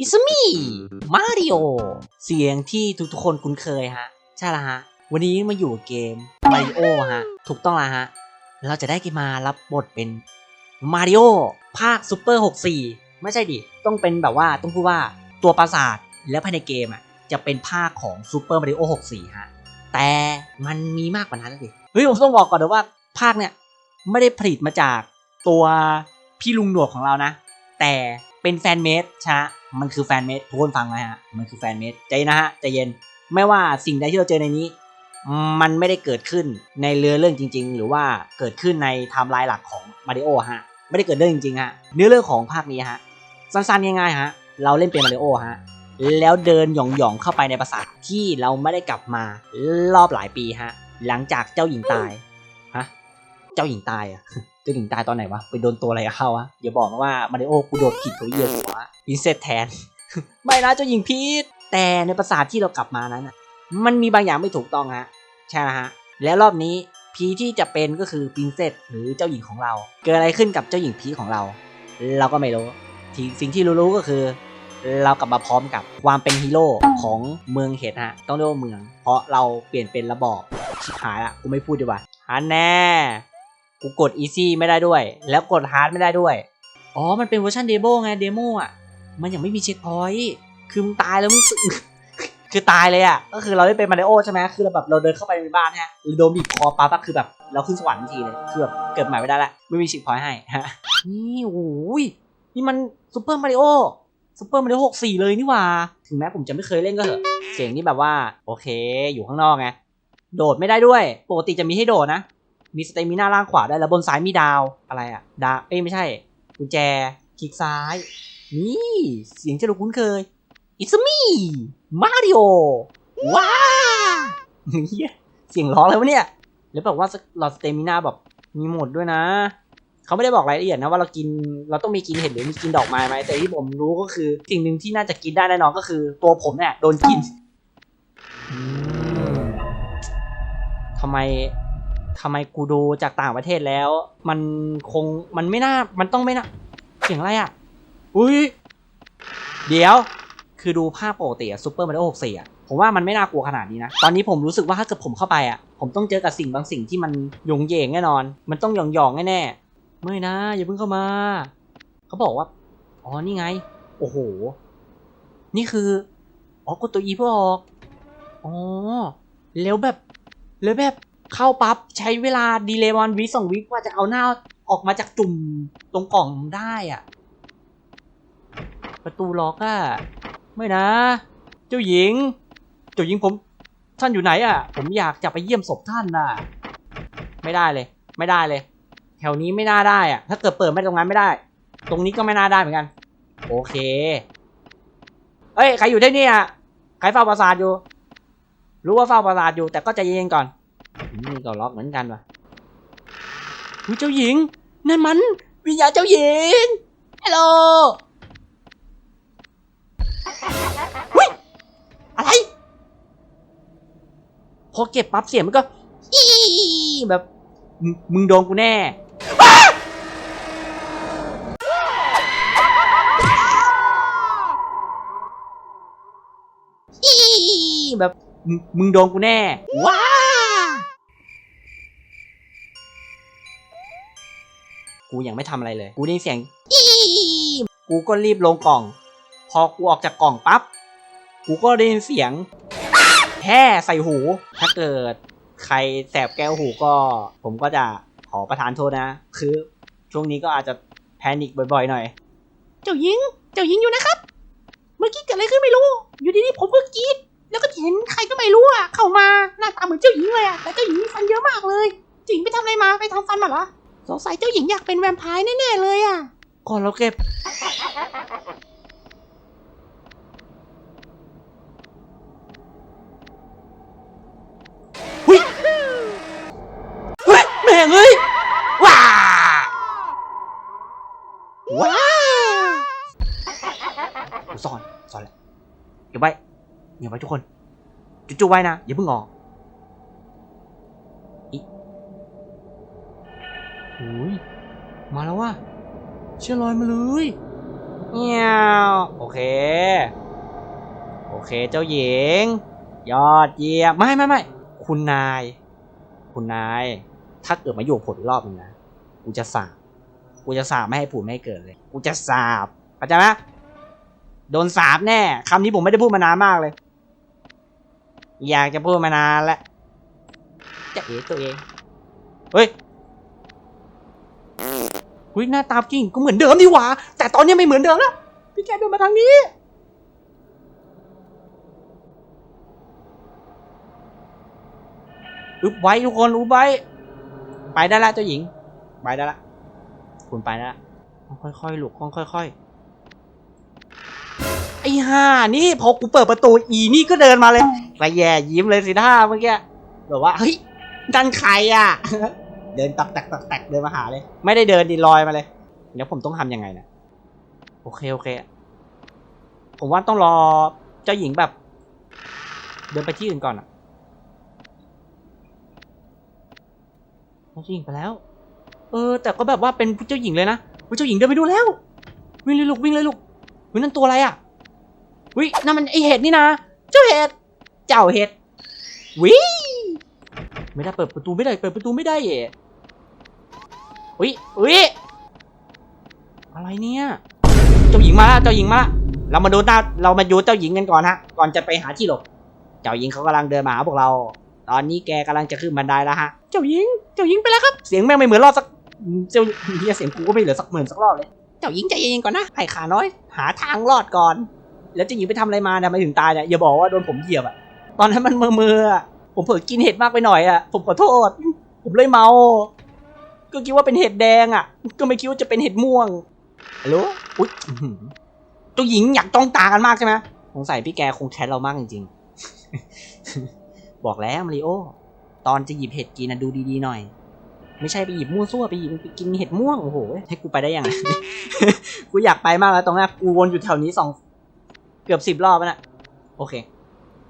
อิสมี่มาริโอเสียงที่ทุกๆคนคุ้นเคยฮะ ใช่ละฮะ วันนี้มาอยู่กับเกมมาริโอฮะ ถูกต้องละฮะ เราจะได้กมารับบทเป็นมาริโอภาคซูเปอร์64 ไม่ใช่ดิ ต้องเป็นแบบว่าต้องพูดว่าตัวปราสาทแล้วภายในเกมอะจะเป็นภาคของซูเปอร์มาริโอ64 ฮะ แต่มันมีมากกว่านั้นสิเฮ้ยผมต้องบอกก่อนเลยว่าภาคเนี่ยไม่ได้ผลิตมาจากตัวพี่ลุงหนวดของเรานะ แต่เป็นแฟนเมดชะ มันคือแฟนเมดทุกคนฟังนะฮะมันคือแฟนเมดใจนะฮะใจเย็นไม่ว่าสิ่งใดที่เราเจอในนี้ มันไม่ได้เกิดขึ้นในเรือเรื่องจริง ๆ หรือว่าเกิดขึ้นในไทม์ไลน์หลักของมาริโอฮะไม่ได้เกิดเรื่องจริงๆฮะเนื้อเรื่องของภาคนี้ฮะสั้นๆง่ายๆฮะเราเล่นเป็นมาริโอฮะแล้วเดินหย่องๆเข้าไปในปราสาทที่เราไม่ได้กลับมารอบหลายปีฮะหลังจากเจ้าหญิงตาย เจ้าหญิงตายอะ เจ้าหญิงตายตอนไหนวะ ไปโดนตัวอะไรเข้าวะอย่าบอกนะว่ามาริโอกูโดดผิดกับเยียหัวพินเซสแทน ไม่นะเจ้าหญิงพีทแต่ในปราสาทที่เรากลับมานั้นน่ะมันมีบางอย่างไม่ถูกต้องฮะ ใช่นะฮะ แล้วรอบนี้พีที่จะเป็นก็คือปรินเซสหรือเจ้าหญิงของเรา เกิดอะไรขึ้นกับเจ้าหญิงพีของเรา เราก็ไม่รู้ทีสิ่งที่รู้ๆก็คือ เรากลับมาพร้อมกับความเป็นฮีโร่ของเมืองเห็ดฮะ ต้องเรียกว่าเมือง เพราะเราเปลี่ยนเป็นระบอบชิบหายละกูไม่พูดดีกว่าฮันแน่ กูกดอีซี่ไม่ได้ด้วย แล้วกดฮาร์ดไม่ได้ด้วย อ๋อ มันเป็นเวอร์ชันเดโมไงเดโมอะ มันยังไม่มีเช็คพอยต์คือมึงตายแล้วมึงคือตายเลยอะ ก็คือเราได้เป็นมาริโอใช่ไหมคือเราแบบเราเดินเข้าไปในบ้านฮะหรือโดนบีบคอปั๊บอะคือแบบเราขึ้นสวรรค์ทันทีเลย คือแบบเกิดใหม่ไม่ได้ละ ไม่มีเช็คพอยต์ให้ฮะ นี่โอ้ย นี่มันซูเปอร์มาริโอซูเปอร์มาริโอหกสี่เลยนี่ว่า ถึงแม้ผมจะไม่เคยเล่นก็เถอะ เสียงนี่แบบว่า โอเค อยู่ข้างนอกไง โดดไม่ได้ด้วย ปกติจะมีให้โดดนะ มีสเตมิน่าล่างขวาได้แล้วบนซ้ายมีดาวอะไรอะดาวเอ้ยไม่ใช่กุญแจคลิกซ้าย นี่เสียงจะรู้คุ้นเคย It's me Mario ว้าเหี้ยเสียงร้องเลยวะเนี่ย แล้วแบบว่าหลอดสเตมิน่าแบบมีหมดด้วยนะ เขาไม่ได้บอกรายละเอียดนะว่าเรากินเราต้องมีกินเห็ดหรือมีกินดอกไม้ไหมแต่ที่ผมรู้ก็คือสิ่งหนึ่งที่น่าจะกินได้แน่นอนก็คือ ตัวผมเนี่ยโดนกินทำไม ทำไมกูดูจากต่างประเทศแล้ว มันคงมันไม่น่ามันต้องไม่น่าเสียงอะไรอะ อุ้ยเดี๋ยวคือดูภาพปกติอะซูเปอร์มาริโอ64อะผมว่ามันไม่น่ากลัวขนาดนี้นะ ตอนนี้ผมรู้สึกว่าถ้าเกิดผมเข้าไปอะผมต้องเจอกับสิ่งบางสิ่งที่มันหยงเยงแน่นอน มันต้องหยองหยองๆแน่ๆไม่นะ อย่าเพิ่งเข้ามา เขาบอกว่า อ๋อ นี่ไง โอ้โห นี่คือ อ๋อกดตัว E เพื่อออก อ๋อ แล้วแบบ แล้วแบบ เข้าปั๊บใช้เวลาดีเลย์วันวิสองวิกว่าจะเอาหน้าออกมาจากจุ่มตรงกล่องได้อะ ประตูล็อกอะไม่นะ เจ้าหญิง เจ้าหญิงผม ท่านอยู่ไหนอะผมอยากจะไปเยี่ยมศพท่านน่ะ ไม่ได้เลย ไม่ได้เลย แถวนี้ไม่น่าได้อะถ้าเกิดเปิดไม่ตรงนั้นไม่ได้ ตรงนี้ก็ไม่น่าได้เหมือนกัน โอเค เอ้ยใครอยู่ที่นี่อะใครเฝ้าปราสาทอยู่ รู้ว่าเฝ้าปราสาทอยู่แต่ก็ใจเย็นๆก่อน นี่ก็ล็อกเหมือนกันวะอุ๊ยเจ้าหญิง นั่นมัน วิญญาณเจ้าหญิงฮัลโหลอุ๊ยอะไร พอเก็บปั๊บเสียงมันก็อีแบบ มึงโดนกูแน่อ้าอีแบบมึงมึงโดนกูแน่ ว้า กูยังไม่ทำอะไรเลย กูได้ยินเสียงอีกูก็รีบลงกล่อง พอกูออกจากกล่องปั๊บ กูก็ได้ยินเสียงแห่ใส่หู ถ้าเกิดใครแสบแก้วหูก็ ผมก็จะขอประทานโทษนะ คือช่วงนี้ก็อาจจะแพนิคบ่อยๆหน่อย เจ้าหญิง เจ้าหญิงอยู่นะครับ เมื่อกี้เกิดอะไรขึ้นไม่รู้ อยู่ดีๆผมก็กรีดแล้วก็เห็นใครก็ไม่รู้อะเข้ามาหน้าตาเหมือนเจ้าหญิงเลยอะแต่เจ้าหญิงมีฟันเยอะมากเลยจิงไปทำอะไรมาไปทำฟันมาเหรอ สงสัยเจ้าหญิงอยากเป็นแวมไพร์แน่ๆเลยอะ ก่อนเราเก็บ หุยเฮ้ย แม่งเอ้ย ว้า ว้าสอนสอนแหละเก็บไว้เก็บไว้ทุกคน จุ๊ๆไว้นะ อย่าเพิ่งออก มาแล้วว่ะเชื่อลอยมาเลยเงี้ยวโอเค โอเคเจ้าหญิง ยอดเยี่ยมไม่ไม่ไม่คุณนาย คุณนาย ถ้าเกิดมาอยู่กับผมอีกรอบหนึงนะกูจะสาบกูจะสาบไม่ให้ผูดไม่ให้เกิดเลยกูจะสาบเข้าใจไหมโดนสาบแน่คำนี้ผมไม่ได้พูดมานานมากเลย อยากจะพูดมานานแล้วจะเอ๋ตัวเองเฮ้ย เฮ้ยหน้าตาจริงก็เหมือนเดิมดีหว่า แต่ตอนนี้ไม่เหมือนเดิมแล้วพี่แกเดินมาทางนี้อึบไว้ทุกคนอึบไว้ ไปได้ละเจ้าหญิง ไปได้ละ คุณไปได้ละ ค่อยๆลูกค่อยๆไอ้ห่านี่พอกูเปิดประตูอีนี่ก็เดินมาเลยไปแย่ยิ้มเลยสิท่าเมื่อกี้แบบว่าเฮ้ยดันใครอะ เดินตักแตกตักแตกเดินมาหาเลย ไม่ได้เดินดีลอยมาเลย เดี๋ยวผมต้องทำยังไงนะโอเคโอเค ผมว่าต้องรอเจ้าหญิงแบบ เดินไปที่อื่นก่อนอะเจ้าหญิงไปแล้ว เออ แต่ก็แบบว่าเป็นผู้เจ้าหญิงเลยนะผู้เจ้าหญิงเดินไปดูแล้ว วิ่งเลยลูกวิ่งเลยลูกวินั่นตัวอะไรอะวิ่นั่นมันไอเห็ดนี่นะเจ้าเห็ดเจ้าเห็ดวิไม่ได้เปิดประตูไม่ได้เปิดประตูไม่ได้เอ๋วิวิอะไรเนี่ย เจ้าหญิงมาแล้วเจ้าหญิงมาแล้วเรามาดูหน้าเรามาดูเจ้าหญิงกันก่อนฮะ ก่อนจะไปหาที่หลบ เจ้าหญิงเขากำลังเดินมาหาพวกเรา ตอนนี้แกกำลังจะขึ้นบันไดแล้วฮะ เจ้าหญิง เจ้าหญิงไปแล้วครับ เสียงแม่งไม่เหมือนรอบสัก เจ้าเฮียเสียงกูก็ไม่เหลือสักเหมื่นสักรอบเลย เจ้าหญิงใจเย็นๆก่อนนะไอ้ขาน้อย หาทางรอดก่อน แล้วเจ้าหญิงไปทำอะไรมาเนี่ยทำไมถึงตายเนี่ย อย่าบอกว่าโดนผมเหยียบอะตอนนั้นมันเมื่อๆอผมเผลอกินเห็ดมากไปหน่อยอะผมขอโทษ ผมเลยเมา ก็คิดว่าเป็นเห็ดแดงอะก็ไม่คิดว่าจะเป็นเห็ดม่วงฮัลโหลอุ๊ยอื้อหือเจ้าหญิงอยากจ้องตากันมากใช่ไหมสงสัยพี่แกคงแค้นเรามากจริงๆ บอกแล้วมาริโอ ตอนจะหยิบเห็ดกินนะดูดีๆหน่อย ไม่ใช่ไปหยิบมั่วซั่วไปหยิบไปกินเห็ดม่วงโอ้โหให้กูไปได้ยังไงกูอยากไปมากแล้วตรงนี้กูวนอยู่แถวนี้สองเกือบสิบรอบแล้วนะโอเค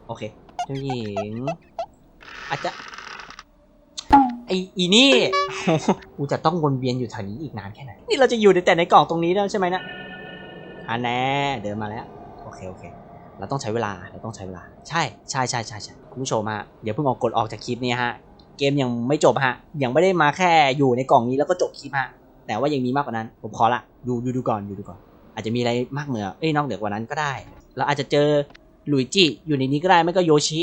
โอเคเจ้าหญิงอาจจะไออีนี่กูจะต้องวนเวียนอยู่แถวนี้อีกนานแค่ไหน นี่เราจะอยู่แต่ในกล่องตรงนี้แล้วใช่ไหมนะอันแน่เดินมาแล้ว โอเคโอเค เราต้องใช้เวลา เราต้องใช้เวลา ใช่ใช่ใช่ใช่ใช่คุณผู้ชมฮะเดี๋ยวเพิ่งออกกดออกจากคลิปนี้ฮะ เกมยังไม่จบฮะ ยังไม่ได้มาแค่อยู่ในกล่องนี้แล้วก็จบคลิปฮะ แต่ว่ายังมีมากกว่านั้น ผมขอละ ดูดูดูก่อน ดูดูก่อน อาจจะมีอะไรมากเหนือ เอ้ยนอกเหนือกว่านั้นก็ได้ เราอาจจะเจอหลุยจิอยู่ในนี้ก็ได้ ไม่ก็โยชิ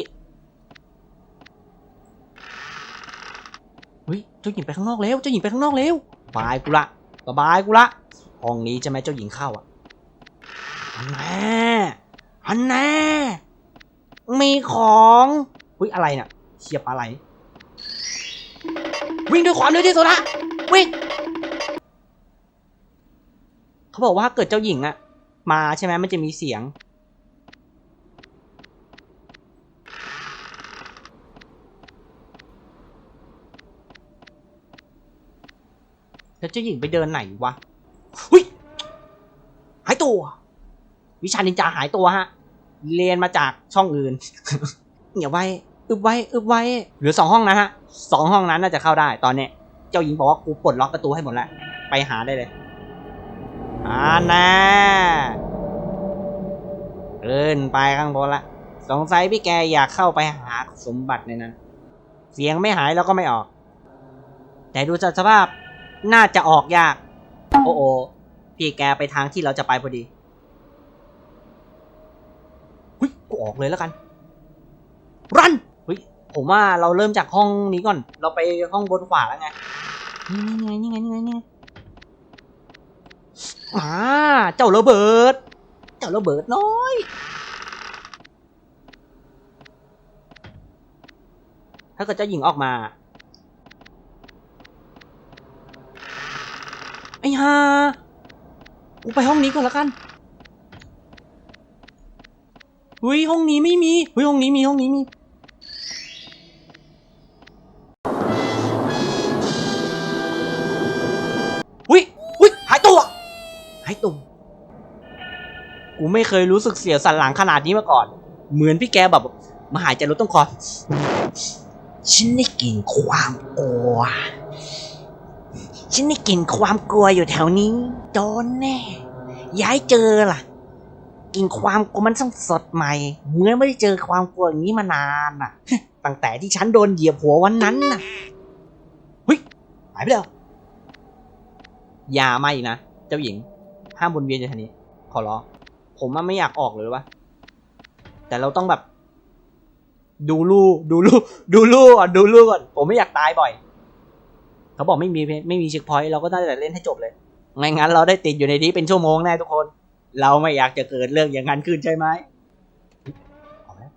ฮ้ยเจ้าหญิงไปข้างนอกแล้วเจ้าหญิงไปข้างนอกแล้วบายกูละสบายกูละห้องนี้ใช่ไหมเจ้าหญิงเข้าอะอันแน่อันแน่มีของอุ้ยอะไรเนี่ยเชียบอะไร วิ่งด้วยความเร็วที่สุดละวิ่งเขาบอกว่าถ้าเกิดเจ้าหญิงอะมาใช่ไหมมันจะมีเสียง แล้ว เจ้าหญิงไปเดินไหนวะหุยหายตัว วิชานินจาหายตัวฮะ เรียนมาจากช่องอื่นเงียบไว้ อึบไว้ อึบไว้ เหลือสองห้องนะฮะสองห้องนั้นน่าจะเข้าได้ตอนเนี้ย เจ้าหญิงบอกว่ากูปลดล็อกประตูให้หมดแล้ว ไปหาได้เลยอ่านะเกินไปข้างบนละ สงสัยพี่แกอยากเข้าไปหาสมบัติในนั้น เสียงไม่หายแล้วก็ไม่ออก แต่ดูจากสภาพ น่าจะออกยาก โอ้โอพี่แกไปทางที่เราจะไปพอดีเฮ้ยกูออกเลยแล้วกันรันเฮ้ยผมว่าเราเริ่มจากห้องนี้ก่อน เราไปห้องบนขวาแล้วไง นี่ไงนี่ไงนี่ไงนี่ไงอ่าเจ้าระเบิด เจ้าระเบิดน้อยถ้าเกิดเจ้าหญิงออกมา ไอ้ห่ากูไปห้องนี้ก่อนล้วกันเฮ้ยห้องนี้ไม่มีเฮ้ยห้องนี้มีห้องนี้มี อุ้ยอุ้ยหายตัว หายตัว กูไม่เคยรู้สึกเสียวสันหลังขนาดนี้มาก่อน เหมือนพี่แกแบบมาหายใจรถต้องคอฉันได้กลิ่นความกลัว ฉันได้กลิ่นความกลัวอยู่แถวนี้โดนแน่ ย้ายเจอล่ะกลิ่นความกลัวมันต้องสดใหม่ เหมื่อนไม่ได้เจอความกลัวอย่างนี้มานานน่ะ ตั้งแต่ที่ฉันโดนเหยียบหัววันนั้นน่ะเฮ้ยหายไปแล้วอย่ามาอีกนะ เจ้าหญิง ห้ามวนเวียนอยู่ทางนี้ ขอร้องผมว่าไม่อยากออกเลยวะแต่เราต้องแบบ ดูลูกดูลูกดูลูกก่อนดูลูกก่อน ผมไม่อยากตายบ่อย เขาบอกไม่มีไม่มีเช็คพอยต์เราก็น่าจะเล่นให้จบเลยไม่งั้นเราได้ติดอยู่ในนี้เป็นชั่วโมงแน่ทุกคน เราไม่อยากจะเกิดเรื่องอย่างนั้นขึ้นใช่ไหมเอาแล้ว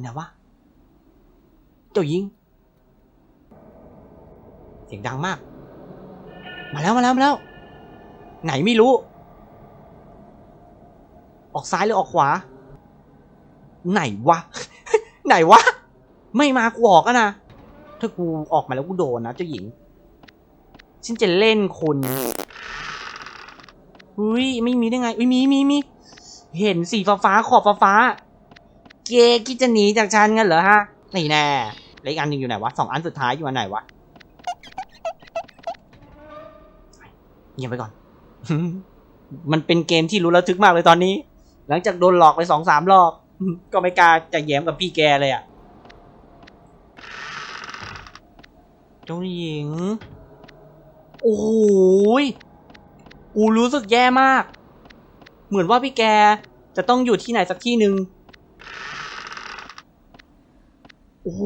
ไหนวะเจ้าหญิง เสียงดังมาก มาแล้วมาแล้วมาแล้ว ไหนไม่รู้ ออกซ้ายหรือออกขวา ไหนวะ ไหนวะ ไม่มากูออกนะ ถ้ากูออกมาแล้วกูโดนนะเจ้าหญิง ฉันจะเล่นคุณอุ้ยไม่มีได้ไงอุ้ยมีมีมีเห็นสีฟ้าฟ้าขอบฟ้าฟ้า เกคิดจะหนีจากฉันงั้นเหรอฮะ นี่แน่แล้วอีกอันหนึ่งอยู่ไหนวะสองอันสุดท้ายอยู่อันไหนวะเงียบไปก่อน มันเป็นเกมที่รู้ระทึกมากเลยตอนนี้ หลังจากโดนหลอกไปสองสามรอบ ก็ไม่กล้าจะแย้มกับพี่แกเลยอะ่ เจ้าหญิง โอ้โหยกูรู้สึกแย่มาก เหมือนว่าพี่แกจะต้องอยู่ที่ไหนสักที่หนึ่งโอ้โห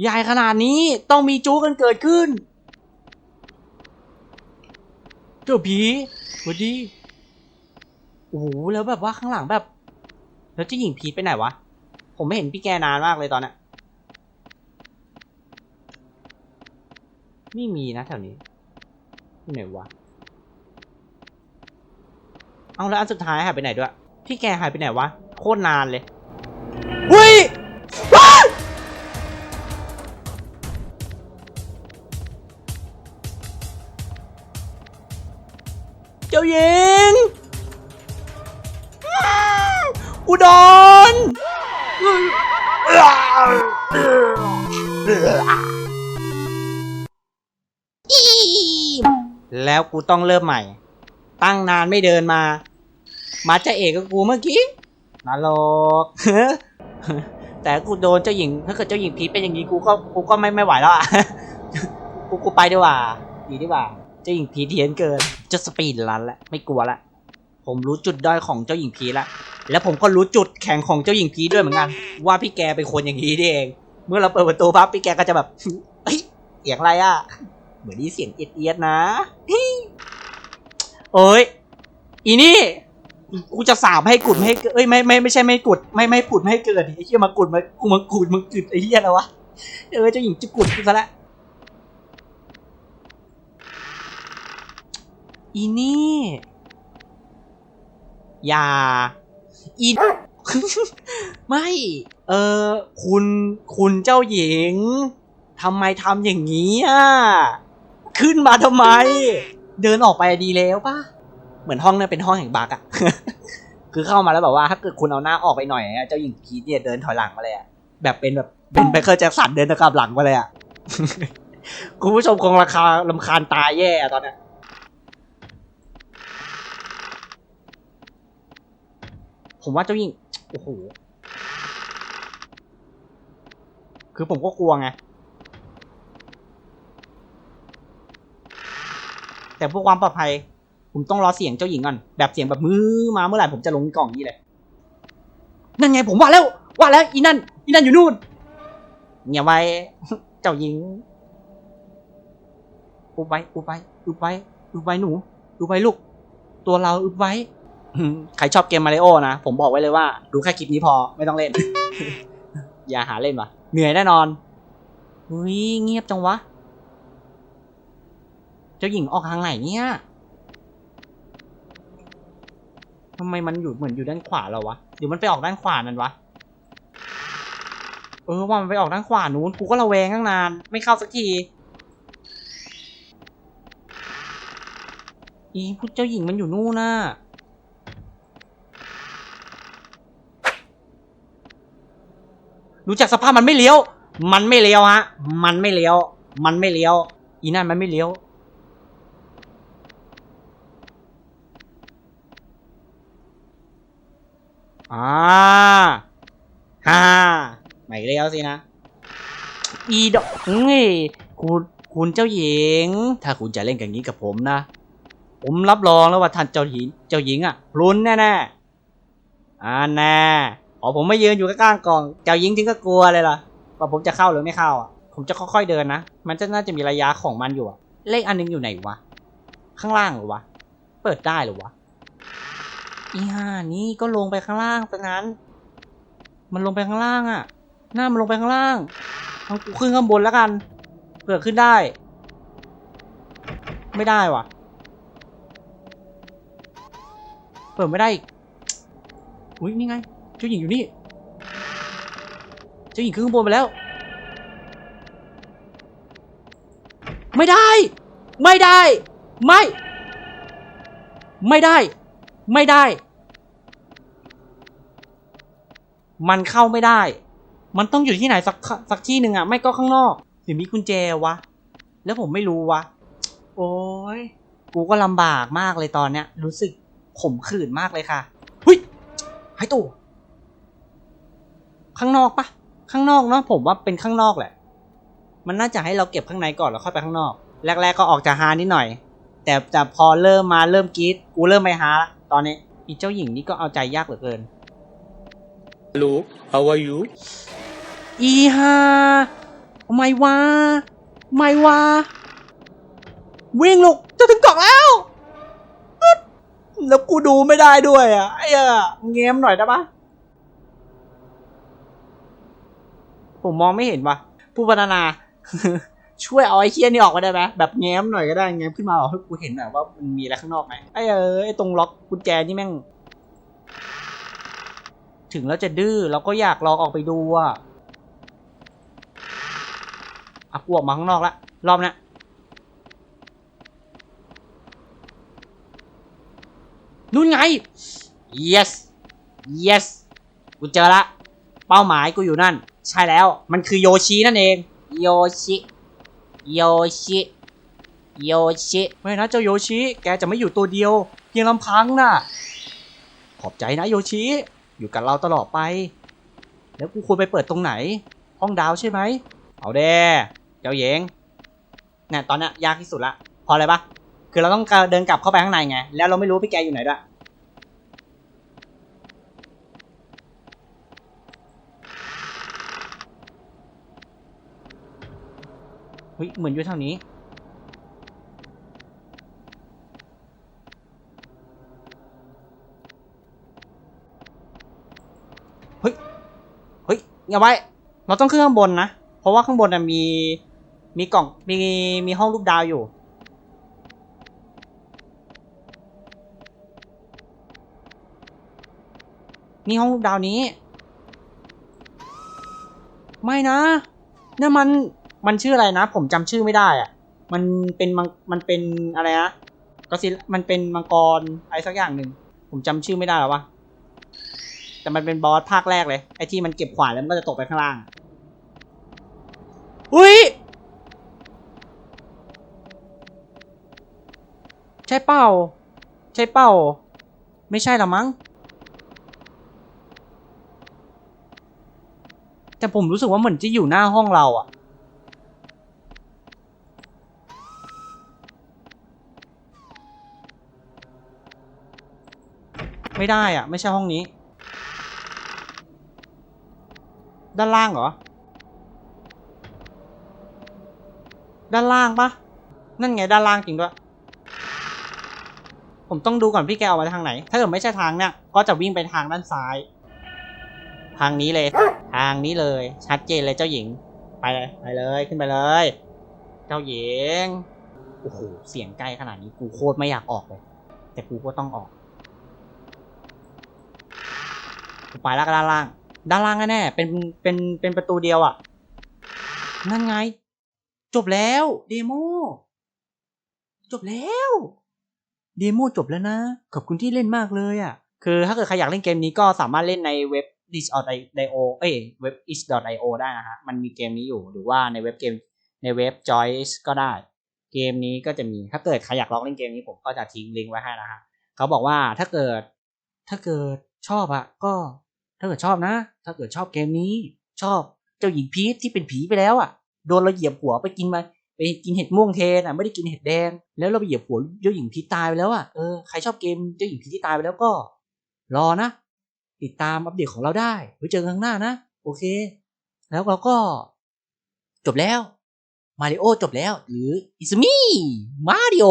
ใหญ่ขนาดนี้ต้องมีจู้กันเกิดขึ้น เจ้าผีสวัสดี โอ้โหแล้วแบบว่าข้างหลังแบบ แล้วเจ้าหญิงพีไปไหนวะ ผมไม่เห็นพี่แกนานมากเลยตอนเนี้ ไม่มีนะแถวนี้ที่ไหนวะ เอาแล้วอันสุดท้ายหายไปไหนด้วย พี่แกหายไปไหนวะ โคตรนานเลยเฮ้ยว้ายเจ้าหญิง อุดร แล้วกูต้องเริ่มใหม่ ตั้งนานไม่เดินมา มาเจ้าเอกกับกูเมื่อกี้นรกแต่กูโดนเจ้าหญิง ถ้าเกิดเจ้าหญิงพีเป็นอย่างนี้กูก็กูก็ไม่ไม่ไหวแล้วอะกูกูไปดีกว่าดีดีกว่า เจ้าหญิงพีเทียนเกินจะสปีดรันล้วไม่กลัวละผมรู้จุดด้อยของเจ้าหญิงพีละแล้วผมก็รู้จุดแข็งของเจ้าหญิงพีด้วยเหมือนกัน ว่าพี่แกเป็นคนอย่างนี้นี่เอง เมื่อเราเปิดประตูปั๊บพี่แกก็จะแบบเฮ้ยเสียงอะไรอะ เหมือนนี่เสียงเอียดๆนะโอ้ยอีนี่กูจะสาบให้กุดไม่ให้เกิดเอ้ยไม่ไม่ไม่ใช่ไม่กุดไม่ไม่กุดไม่ให้เกิดไอ้เหี้ยมากุดมากูมากุดมึงกุดไอ้เหี้ยอะไรวะเออเจ้าหญิงจะกุดกูซะละอีนี่อย่าอีไม่ เออคุณคุณเจ้าหญิงทำไมทำอย่างนี้อะ ขึ้นมาทำไม เดินออกไปดีแล้วปะเหมือนห้องเนี่ยเป็นห้องแห่งบักอะคือเข้ามาแล้วแบบว่าถ้าเกิดคุณเอาหน้าออกไปหน่อยอะเจ้าหญิงพีทเนี่ยเดินถอยหลังมาเลยอะแบบเป็นแบบเป็นไบเคิลแจ็คสันเดินตะกลับหลังมาเลยอะคุณผู้ชมคงราคาลำคาญตายแย่อะตอนเนี้ยผมว่าเจ้าหญิง โอ้โห คือผมก็กลัวไง แต่เพื่อความปลอดภัย ผมต้องรอเสียงเจ้าหญิงก่อน แบบเสียงแบบมือมาเมื่อไหร่ผมจะลงกล่องนี้เลยนั่นไงผมว่าแล้วว่าแล้วอีนั่นอีนั่นอยู่นู่นเงียบไว้ เจ้าหญิงอุบไว้อุบไว้อุบไว้อุบไว้หนูอุบไว้ลูก ตัวเราอุบไว้ใครชอบเกมมาริโอนะ ผมบอกไว้เลยว่า ดูแค่คลิปนี้พอไม่ต้องเล่น อย่าหาเล่นวะเหนื่อยแน่นอนอุ้ยเงียบจังวะ จ้าหญิงออกทางไหนเนี่ยทำไมมันอยู่เหมือนอยู่ด้านขวาเราวะหรือมันไปออกด้านขวานั่นวะ เออว่ามันไปออกด้านขวานู้นกูก็ระแวงตั้งนาน ไม่เข้าสักที อีผู้เจ้าหญิงมันอยู่นู่นน่ะรู้จักสภาพมันไม่เลี้ยว มันไม่เลี้ยวฮะ มันไม่เลี้ยว มันไม่เลี้ยว อีนั่นมันไม่เลี้ยว อ่าฮ่าไม่เลี้ยวสินะ อีดอกเฮ้ยคุณคุณเจ้าหญิง ถ้าคุณจะเล่นอย่างนี้กับผมนะ ผมรับรองแล้วว่าท่านเจ้าหญิง เจ้าหญิงอะพลุนแน่ๆอ่าแน่อ๋อผมไม่ยืนอยู่ข้างๆกล่อง เจ้าหญิงถึงก็กลัวเลยล่ะว่าผมจะเข้าหรือไม่เข้าอะ ผมจะค่อยๆเดินนะ มันจะน่าจะมีระยะของมันอยู่อะเลขอันหนึงอยู่ไหนวะ ข้างล่างเหรอวะ เปิดได้เหรอวะ อีห่านี่ก็ลงไปข้างล่างซะงั้น มันลงไปข้างล่างอะ หน้ามันลงไปข้างล่างเอากูขึ้นข้างบนแล้วกันเผื่อขึ้นได้ ไม่ได้ว่ะ เปิดไม่ได้อุ้ยนี่ไง เจ้าหญิงอยู่นี่ เจ้าหญิงขึ้นข้างบนไปแล้ว ไม่ได้ ไม่ได้ ไม่ ไม่ได้ ไม่ได้ มันเข้าไม่ได้ มันต้องอยู่ที่ไหนสักสักที่หนึ่งอะไม่ก็ข้างนอกหรือมีกุญแจวะ แล้วผมไม่รู้วะ โอ้ยกูก็ลำบากมากเลยตอนเนี้ย รู้สึกขมขื่นมากเลยค่ะเฮ้ยหายตัวข้างนอกปะข้างนอกเนาะผมว่าเป็นข้างนอกแหละ มันน่าจะให้เราเก็บข้างในก่อนแล้วค่อยไปข้างนอก แรก ๆ ก็ออกจะฮานิดหน่อย แต่แต่พอเริ่มมาเริ่มกีดกูเริ่มไม่ฮาละ ตอนนี้อีเจ้าหญิงนี่ก็เอาใจยากเหลือเกิน Hello, how are you? อีฮาไม่วะไม่วะวิ่งลูกจะถึงเกาะแล้วอึ๊ดแล้วกูดูไม่ได้ด้วยอะไอ้เออเง้มหน่อยได้ปะผมมองไม่เห็นว่ะ ผู้พัฒนา ช่วยเอาไอ้เคียนี่ออกมาได้ไหมแบบแง้มหน่อยก็ได้แง้มขึ้นมาหรอกให้กูเห็นหน่อยว่ามันมีอะไรข้างนอกไหมไอ้เออไอ้ตรงล็อกกุญแจนี่แม่ง ถึงแล้วจะดื้อเราก็อยากลองออกไปดูอะอะกูออกมาข้างนอกละรอบนี้นู่นไง yes yes กูเจอละ เป้าหมายกูอยู่นั่น ใช่แล้ว มันคือโยชินั่นเอง โยชิ โยชิ โยชิ ไม่นะเจ้าโยชิ แกจะไม่อยู่ตัวเดียวเพียงลำพังน่ะ ขอบใจนะโยชิ อยู่กับเราตลอดไป แล้วกูควรไปเปิดตรงไหน ห้องดาวใช่ไหม เอาเด้เจ้าเยงเนี่ยตอนนี้ยยากที่สุดละ พออะไรปะคือเราต้องเดินกลับเข้าไปข้างในไง แล้วเราไม่รู้พี่แกอยู่ไหนด้วย ฮ้ยเหมือนอยู่เท่านี้เฮ้ยเฮ้ยอย่าไว้ เราต้องขึ้นข้างบนนะ เพราะว่าข้างบนน่ะมีมีกล่องมีมีห้องรูปดาวอยู่นี่ห้องรูปดาวนี้ ไม่นะนั่นมัน มันชื่ออะไรนะ ผมจำชื่อไม่ได้อะมันเป็นมังมันเป็นอะไรนะก็สิมันเป็นมังกรอะไรสักอย่างหนึ่งผมจำชื่อไม่ได้หรอวะแต่มันเป็นบอสภาคแรกเลยไอ้ที่มันเก็บขวานแล้วมันก็จะตกไปข้างล่าง อุ้ยใช่เป้า ใช่เป้า ไม่ใช่หรอมั้งแต่ผมรู้สึกว่าเหมือนจะอยู่หน้าห้องเราอะ ไม่ได้อะไม่ใช่ห้องนี้ ด้านล่างเหรอ ด้านล่างปะนั่นไงด้านล่างจริงด้วย ผมต้องดูก่อนพี่แกเอามาทางไหน ถ้าเกิดไม่ใช่ทางเนี่ย ก็จะวิ่งไปทางด้านซ้าย ทางนี้เลย ทางนี้เลย ชัดเจนเลยเจ้าหญิง ไปเลย ไปเลย ขึ้นไปเลย เจ้าหญิง โอ้โห เสียงใกล้ขนาดนี้ กูโคตรไม่อยากออกเลย แต่กูก็ต้องออกกู ไปแล้วก็ด้านล่าง ด้านล่างแน่ๆเป็นเป็นเป็นประตูเดียวอะ่ะ นั่นไง จบแล้วเดโมจบแล้วเดโมจบแล้วนะ ขอบคุณที่เล่นมากเลยอะ่ะ คือถ้าเกิดใครอยากเล่นเกมนี้ก็สามารถเล่นในเว็บ dish.io เอ้ยเว็บ ish.io ได้นะฮะ มันมีเกมนี้อยู่หรือว่าในเว็บเกมในเว็บ Joyce ก็ได้ เกมนี้ก็จะมีถ้าเกิดใครอยากลองเล่นเกมนี้ผมก็จะทิ้งลิงก์ไว้ให้นะฮะ เขาบอกว่าถ้าเกิดถ้าเกิดชอบอะก็ ถ้าเกิดชอบนะ ถ้าเกิดชอบเกมนี้ ชอบเจ้าหญิงพีชที่เป็นผีไปแล้วอะโดนเราเหยียบหัวไปกินมาไปกินเห็ดม่วงเทนอะไม่ได้กินเห็ดแดง แล้วเราไปเหยียบหัวเจ้าหญิงพีชตายไปแล้วอะเออใครชอบเกมเจ้าหญิงพีชที่ตายไปแล้วก็ รอนะ ติดตามอัปเดตของเราได้ไว้เจอกันข้างหน้านะโอเค แล้วเราก็ จบแล้วมาริโอจบแล้ว หรืออิสมีมาริโอ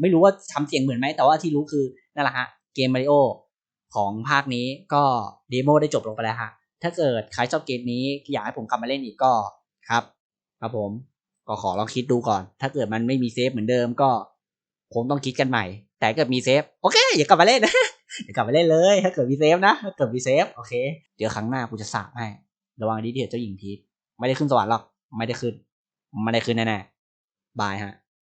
ไม่รู้ว่าทำเสียงเหมือนไหมแต่ว่าที่รู้คือนั่นแหละฮะเกมมาริโอ ของภาคนี้ก็เดโมได้จบลงไปแล้วฮะ ถ้าเกิดใครชอบเกมนี้อยากให้ผมกลับมาเล่นอีกก็ครับ ครับผมก็ขอลองคิดดูก่อน ถ้าเกิดมันไม่มีเซฟเหมือนเดิมก็คงต้องคิดกันใหม่ แต่ถ้าเกิดมีเซฟโอเคอย่ากลับมาเล่นนะอย่ากลับมาเล่นเลย ถ้าเกิดมีเซฟนะถ้าเกิดมีเซฟโอเค เดี๋ยวครั้งหน้ากูจะสาบให้ระวังดีเดี๋ยวเจ้าหญิงพีทไม่ได้ขึ้นสวรรค์หรอก ไม่ได้ขึ้น ไม่ได้ขึ้นแน่ๆบายฮะ